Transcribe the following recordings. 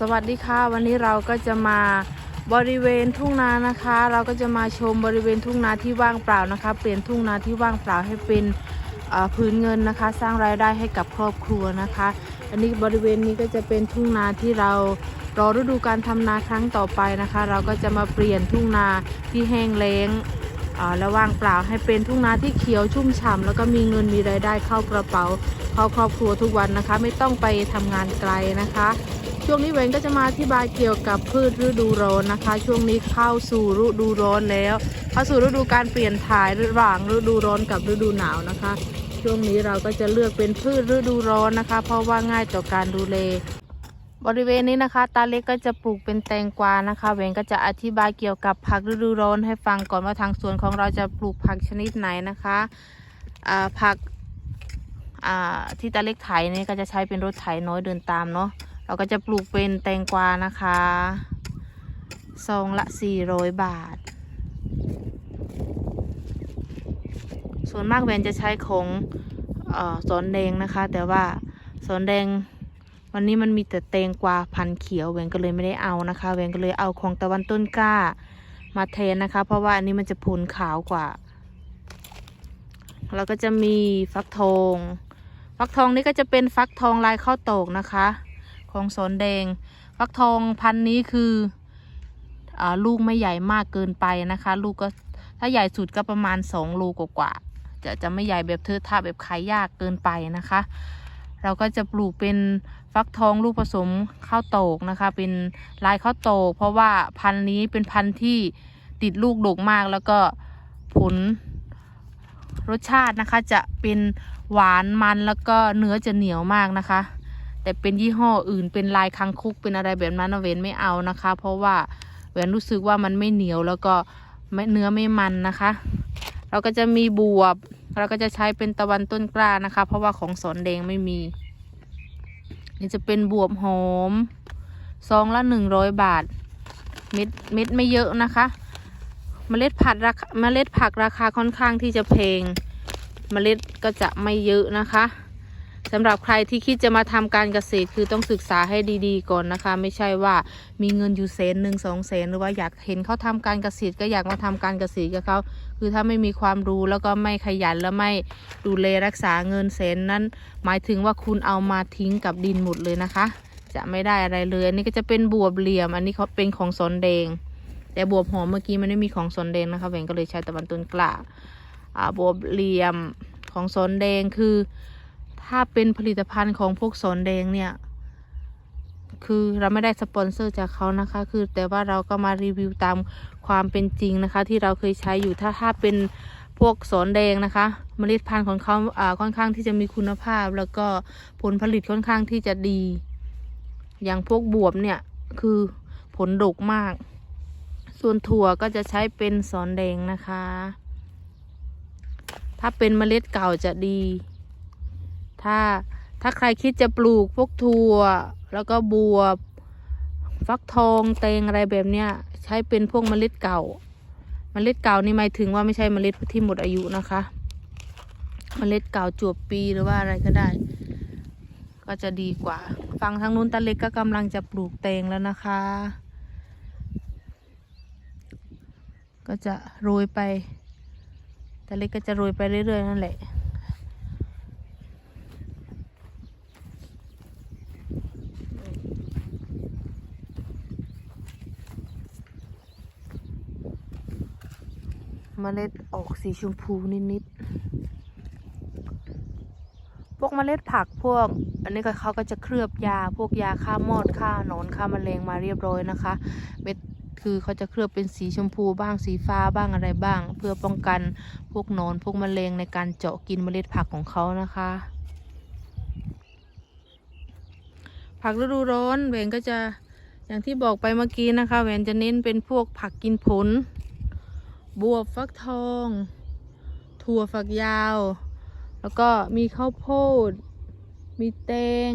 สวัสดีค่ะ วันนี้เราก็จะมาบริเวณทุ่งนานะคะ เราก็จะมาชมบริเวณทุ่งนาที่ว่างเปล่านะคะ เปลี่ยนทุ่งนาที่ว่างเปล่าให้เป็นพื้นเงินนะคะ สร้างรายได้ให้กับครอบครัวนะคะ อันนี้บริเวณนี้ก็จะเป็นทุ่งนาที่เรารอฤดูการทำนาครั้งต่อไปนะคะ เราก็จะมาเปลี่ยนทุ่งนาที่แห้งแล้งและว่างเปล่าให้เป็นทุ่งนาที่เขียวชุ่มฉ่ำแล้วก็มีเงินมีรายได้เข้ากระเป๋าเข้าครอบครัวทุกวันนะคะ ไม่ต้องไปทำงานไกลนะคะ ช่วงนี้เวนก็จะมาอธิบายเกี่ยวกับพืชฤดูร้อนนะคะ ช่วงนี้เข้าสู่ฤดูร้อนแล้วเข้าสู่ฤดูการเปลี่ยนถ่ายระหว่างฤดูร้อนกับฤดูหนาวนะคะ ช่วงนี้เราก็จะเลือกเป็นพืชฤดูร้อนนะคะ เพราะว่าง่ายต่อการดูแลบริเวณนี้นะคะ ตาเล็กก็จะปลูกเป็นแตงกวานะคะเวนก็จะอธิบายเกี่ยวกับผักฤดูร้อนให้ฟังก่อนว่าทางสวนของเราจะปลูกผักชนิดไหนนะคะผักที่ตาเล็กไถนี่ก็จะใช้เป็นรถไถน้อยเดินตามเนาะ เราก็จะปลูกเป็นแตงกวานะคะซองละ 400 บาท ส่วนมากแวนจะใช้ของออสอนแดงนะคะ แต่ว่าสอนแดงวันนี้มันมีแต่แตงกวาพันเขียวแวนก็เลยไม่ได้เอานะคะแวนก็เลยเอาของตะวันต้นกล้ามาแทนนะคะ เพราะว่าอันนี้มันจะผลขาวกว่า แล้วก็จะมีฟักทอง ฟักทองนี่ก็จะเป็นฟักทองลายข้าวโตกนะคะ ของสนแดง ฟักทองพันนี้คืออลูกไม่ใหญ่มากเกินไปนะคะ ลูกก็ถ้าใหญ่สุดก็ประมาณสองลูกกว่าจะจะไม่ใหญ่แบบเทอะทะแบบขายยากเกินไปนะคะ เราก็จะปลูกเป็นฟักทองลูกผสมข้าวโตกนะคะ เป็นลายข้าวโตก เพราะว่าพันธุ์นี้เป็นพันธุ์ที่ติดลูกดกมากแล้วก็ผลรสชาตินะคะจะเป็นหวานมันแล้วก็เนื้อจะเหนียวมากนะคะ แต่เป็นยี่ห้ออื่นเป็นลายคังคุกเป็นอะไรแบบนั้นเวนไม่เอานะคะ เพราะว่าเวนรู้สึกว่ามันไม่เหนียวแล้วก็เนื้อไม่มันนะคะ เราก็จะมีบวบ เราก็จะใช้เป็นตะวันต้นกล้านะคะ เพราะว่าของสอนแดงไม่มี นี่จะเป็นบวบหอมซองละหนึ่งร้อยบาท เม็ดเม็ดไม่เยอะนะคะเมล็ดผัดราคาเมล็ดผักราคาค่อนข้างที่จะแพงเมล็ดก็จะไม่เยอะนะคะ สำหรับใครที่คิดจะมาทำการเกษตรคือต้องศึกษาให้ดีๆก่อนนะคะ ไม่ใช่ว่ามีเงินอยู่แสนหนึ่งสองแสนหรือว่าอยากเห็นเขาทำการเกษตรก็อยากมาทำการเกษตรกับเขาคือถ้าไม่มีความรู้แล้วก็ไม่ขยันแล้วไม่ดูแลรักษาเงินแสนนั้น หมายถึงว่าคุณเอามาทิ้งกับดินหมดเลยนะคะ จะไม่ได้อะไรเลย อันนี้ก็จะเป็นบวบเหลี่ยม อันนี้เขาเป็นของสนแดง แต่บวบหอมเมื่อกี้มันไม่มีของสนแดงนะคะแหวนก็เลยใช้ตะวันต้นกล้าอ่าบวบเหลี่ยมของสนแดงคือ ถ้าเป็นผลิตภัณฑ์ของพวกสนแดงเนี่ย คือเราไม่ได้สปอนเซอร์จากเขานะคะ คือแต่ว่าเราก็มารีวิวตามความเป็นจริงนะคะ ที่เราเคยใช้อยู่ถ้าถ้าเป็นพวกสนแดงนะคะเมล็ดพันธุ์ของเขาอ่าค่อนข้างที่จะมีคุณภาพ แล้วก็ผลผลิตค่อนข้างที่จะดี อย่างพวกบวบเนี่ยคือผลดกมาก ส่วนถั่วก็จะใช้เป็นสอนแดงนะคะ ถ้าเป็นเมล็ดเก่าจะดี ถ้าถ้าใครคิดจะปลูกพวกถั่ว แล้วก็บวบฟักทองแตงอะไรแบบเนี้ย ใช้เป็นพวกเมล็ดเก่า เมล็ดเก่านี่หมายถึงว่าไม่ใช่เมล็ดที่หมดอายุนะคะ เมล็ดเก่าจวบปีหรือว่าอะไรก็ได้ ก็จะดีกว่า ฝั่งทางนู้นตาเล็กก็กำลังจะปลูกแตงแล้วนะคะ ก็จะโรยไปตาเล็กก็จะโรยไปเรื่อยๆนั่นแหละ เมล็ดออกสีชมพูนิดๆ พวกเมล็ดผักพวก อันนี้ก็เขาก็จะเคลือบยาพวกยาฆ่ามอดฆ่าหนอนฆ่าแมลงมาเรียบร้อยนะคะเม็ดคือเขาจะเคลือบเป็นสีชมพูบ้างสีฟ้าบ้างอะไรบ้าง เพื่อป้องกันพวกหนอนพวกมแมลงในการเจาะกินเมล็ดผักของเขานะคะ ผักฤดูร้อนแหวนก็จะอย่างที่บอกไปเมื่อกี้นะคะแหวนจะเน้นเป็นพวกผักกินผล บวบฟักทอง ถั่วฝักยาว แล้วก็มีข้าวโพด มีแตง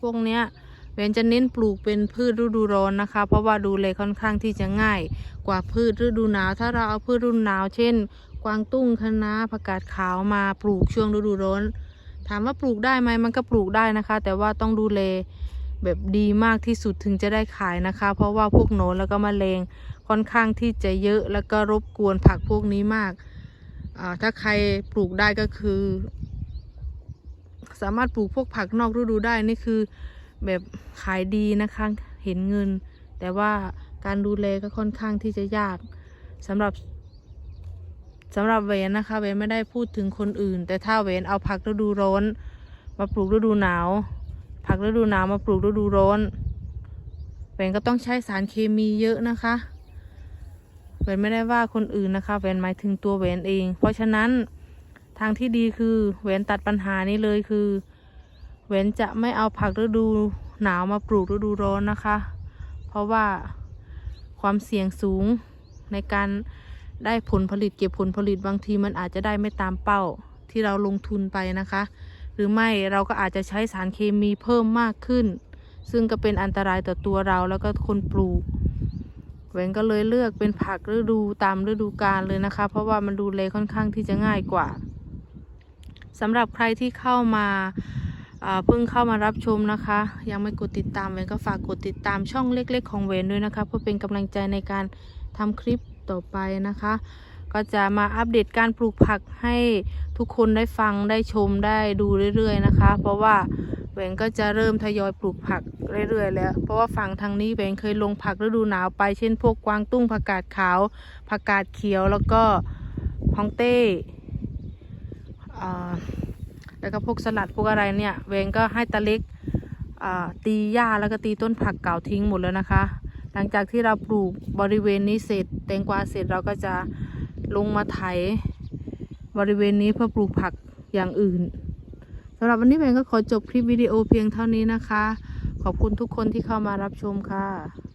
พวกเนี้ยเวนจะเน้นปลูกเป็นพืชฤดูร้อนนะคะ เพราะว่าดูแลค่อนข้างที่จะง่าย กว่าพืชฤดูหนาว ถ้าเราเอาพืชฤดูหนาว เช่น กวางตุ้งคะน้าผักกาดขาวมาปลูกช่วงฤดูร้อน ถามว่าปลูกได้ไหมมันก็ปลูกได้นะคะ แต่ว่าต้องดูแล แบบดีมากที่สุดถึงจะได้ขายนะคะ เพราะว่าพวกโนนแล้วก็มแมลงค่อนข้างที่จะเยอะแล้วก็รบกวนผักพวกนี้มากอ่าถ้าใครปลูกได้ก็คือ สามารถปลูกพวกผักนอกฤดูได้นี่คือ แบบขายดีนะคะเห็นเงิน แต่ว่าการดูแลก็ค่อนข้างที่จะยากสำหรับสำหรับเวนนะคะเวนไม่ได้พูดถึงคนอื่น แต่ถ้าเวนเอาผักฤดูร้อนมาปลูกฤดูหนาว ผักฤดูหนาวมาปลูกฤดูร้อนเวนก็ต้องใช้สารเคมีเยอะนะคะเวนไม่ได้ว่าคนอื่นนะคะเวนหมายถึงตัวเวนเอง เพราะฉะนั้นทางที่ดีคือเวนตัดปัญหานี้เลยคือเวนจะไม่เอาผักฤดูหนาวมาปลูกฤดูร้อนนะคะ เพราะว่าความเสี่ยงสูงในการได้ผลผลิตเก็บผลผลิตบางทีมันอาจจะได้ไม่ตามเป้าที่เราลงทุนไปนะคะ หรือไม่เราก็อาจจะใช้สารเคมีเพิ่มมากขึ้น ซึ่งก็เป็นอันตรายต่อตัวเราแล้วก็คนปลูกเวนก็เลยเลือกเป็นผักฤดูตามฤดูกาลเลยนะคะ เพราะว่ามันดูแลค่อนข้างที่จะง่ายกว่าสำหรับใครที่เข้ามาอ่าเพิ่งเข้ามารับชมนะคะ ยังไม่กดติดตามเวนก็ฝากกดติดตามช่องเล็ก ๆ ของเวนด้วยนะคะ เพื่อเป็นกำลังใจในการทำคลิปต่อไปนะคะ ก็จะมาอัปเดตการปลูกผักให้ทุกคนได้ฟังได้ชมได้ดูเรื่อยๆนะคะ เพราะว่าเวนก็จะเริ่มทยอยปลูกผักเรื่อยๆแล้ว เพราะว่าฝั่งทางนี้เวนเคยลงผักฤดูหนาวไปเช่นพวกกวางตุ้งผักกาดขาวผักกาดเขียวแล้วก็ฮองเต้แล้วก็พวกสลัดพวกอะไรเนี่ยเวงก็ให้ตาเล็กตีหญ้าแล้วก็ตีต้นผักเก่าทิ้งหมดแล้วนะคะ หลังจากที่เราปลูกบริเวณนี้เสร็จแตงกวาเสร็จเราก็จะ ลงมาไถบริเวณนี้เพื่อปลูกผักอย่างอื่นสำหรับวันนี้เวงก็ขอจบคลิปวิดีโอเพียงเท่านี้นะคะ ขอบคุณทุกคนที่เข้ามารับชมค่ะ